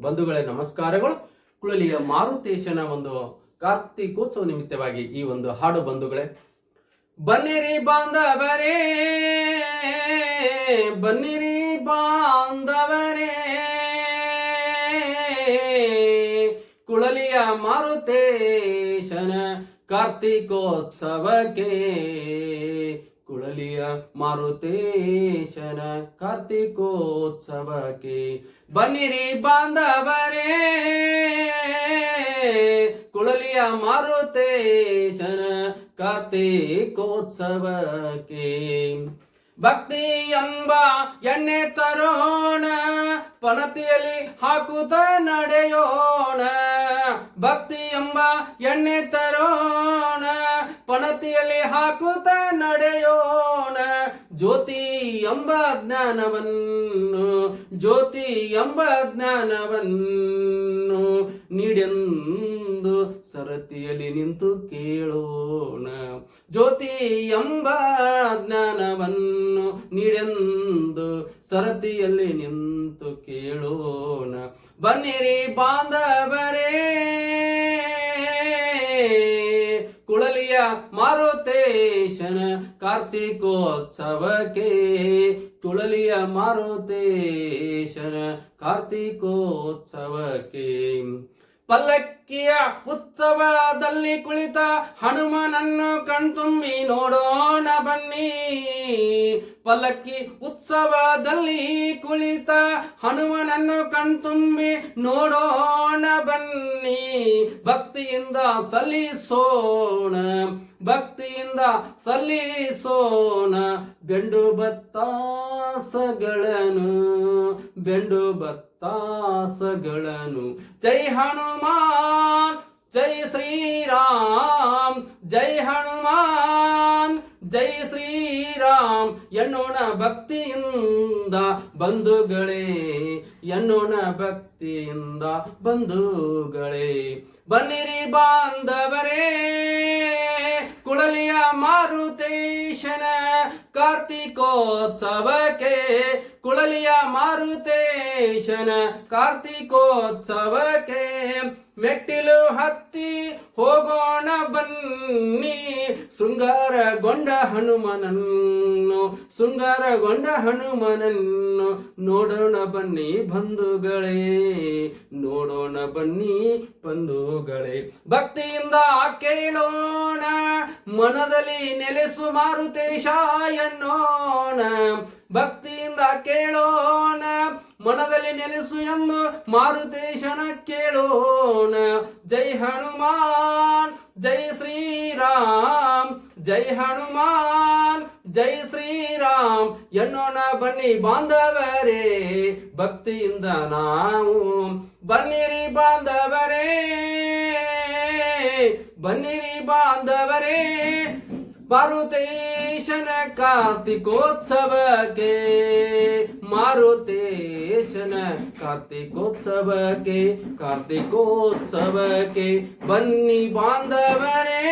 ಬಂಧುಗಳೇ ನಮಸ್ಕಾರಗಳು. ಕುಳಲಿಯ ಮಾರುತೇಶನ ಒಂದು ಕಾರ್ತಿಕೋತ್ಸವ ನಿಮಿತ್ತವಾಗಿ ಈ ಒಂದು ಹಾಡು ಬಂಧುಗಳೇ. ಬನ್ನಿರಿ ಬಾಂಧವರೇ ಬನ್ನಿರಿ ಬಾಂಧವರೇ. ಕುಳಲಿಯ ಮಾರುತೇಶನ ಕಾರ್ತಿಕೋತ್ಸವಕ್ಕೆ ಕುಳಲಿಯ ಮಾರುತೇಶನ ಕಾರ್ತಿಕೋತ್ಸವಕ್ಕೆ ಬನ್ನಿರಿ ಬಾಂಧವರೇ. ಕುಳಲಿಯ ಮಾರುತೇಶನ ಕಾರ್ತಿಕೋತ್ಸವಕ್ಕೆ ಭಕ್ತಿ ಎಂಬ ಎಣ್ಣೆ ತರೋಣ ಪಣತಿಯಲ್ಲಿ ಹಾಕುತ್ತ ನಡೆಯೋಣ. ಭಕ್ತಿ ಎಂಬ ಎಣ್ಣೆ ತರೋಣ ಪಣತಿಯಲ್ಲಿ ಹಾಕುತ್ತ ನಡೆಯೋಣ. ಜ್ಯೋತಿ ಎಂಬ ಜ್ಞಾನವನ್ನು, ಜ್ಯೋತಿ ಎಂಬ ಜ್ಞಾನವನ್ನು ನೀಡೆಂದು ಸರತಿಯಲ್ಲಿ ನಿಂತು ಕೇಳೋಣ. ಜ್ಯೋತಿ ಎಂಬ ಜ್ಞಾನವನ್ನು ನೀಡೆಂದು ಸರತಿಯಲ್ಲಿ ನಿಂತು ಕೇಳೋಣ. ಬನ್ನಿರಿ ಬಾಂಧವರೇ ಮಾರುತೇಶನ ಕಾರ್ತಿಕೋತ್ಸವಕ್ಕೆ. ಕುಳಲಿಯ ಮಾರುತೇಶನ ಕಾರ್ತಿಕೋತ್ಸವಕ್ಕೆ. ಪಲ್ಲಕ್ಕಿಯ ಉತ್ಸವದಲ್ಲಿ ಕುಳಿತ ಹನುಮನನ್ನು ಕಣ್ತುಂಬಿ ನೋಡೋಣ ಬನ್ನಿ. ಪಲ್ಲಕ್ಕಿ ಉತ್ಸವದಲ್ಲಿ ಕುಳಿತ ಹನುಮನನ್ನು ಕಣ್ತುಂಬಿ ನೋಡೋಣ ಬನ್ನಿ. ಭಕ್ತಿಯಿಂದ ಸಲ್ಲಿಸೋಣ. ಭಕ್ತಿಯಿಂದ ಸಲ್ಲಿಸೋಣ ಬೆಂಡು ಬತ್ತಾಸಗಳನು ಬೆಂಡು ಬತ್ತಾಸಗಳನು. ಜೈ ಹನುಮಾನ್, ಜೈ ಶ್ರೀರಾಮ್, ಜೈ ಹನುಮಾನ್, ಜೈ ಶ್ರೀರಾಮ್. ಎನ್ನೋಣ ಭಕ್ತಿಯಿಂದ ಬಂಧುಗಳೇ, ಎನ್ನೋಣ ಭಕ್ತಿಯಿಂದ ಬಂಧುಗಳೇ. ಬನ್ನಿರಿ ಬಾಂಧವರೇ ಕಾರ್ತಿಕೋತ್ಸವಕ್ಕೆ ಕುಳಲಿಯ ಮಾರುತೇಶನ ಕಾರ್ತಿಕೋತ್ಸವಕ್ಕೆ ಮೆಟ್ಟಿಲು ಹತ್ತಿ ಹೋಗೋಣ ಬನ್ನಿ. ಶೃಂಗಾರಗೊಂಡ ಹನುಮನನ್ನು ಶೃಂಗಾರಗೊಂಡ ಹನುಮನನ್ನು ನೋಡೋಣ ಬನ್ನಿ ಬಂಧುಗಳೇ, ನೋಡೋಣ ಬನ್ನಿ ಬಂಧುಗಳೇ. ಭಕ್ತಿಯಿಂದ ಕೇಳೋಣ ಮನದಲ್ಲಿ ನೆಲೆಸು ಮಾರುತೇಶ ಎನ್ನೋಣ ಭಕ್ತಿಯಿಂದ ಕೇಳೋಣ ಮನದಲ್ಲಿ ನೆಲೆಸು ಎಂದು ಮಾರುತೇಶನ ಕೇಳೋಣ ಜೈ ಹನುಮಾನ್ ಜೈ ಶ್ರೀರಾಮ್ ಜೈ ಹನುಮಾನ್ ಜೈ ಶ್ರೀರಾಮ್ ಎನ್ನೋಣ ಬನ್ನಿ ಬಾಂಧವರೇ ಭಕ್ತಿಯಿಂದ ನಾವು ಬನ್ನಿರಿ ಬಾಂಧವರೇ ಬನ್ನಿರಿ ಬಾಂಧವರೇ ಮಾರುತೇಶನ ಕಾರ್ತಿಕೋತ್ಸವಕ್ಕೆ ಮಾರುತೇಶನ ಕಾರ್ತಿಕೋತ್ಸವಕ್ಕೆ ಕಾರ್ತಿಕೋತ್ಸವಕ್ಕೆ ಬನ್ನಿ ಬಾಂಧವರೇ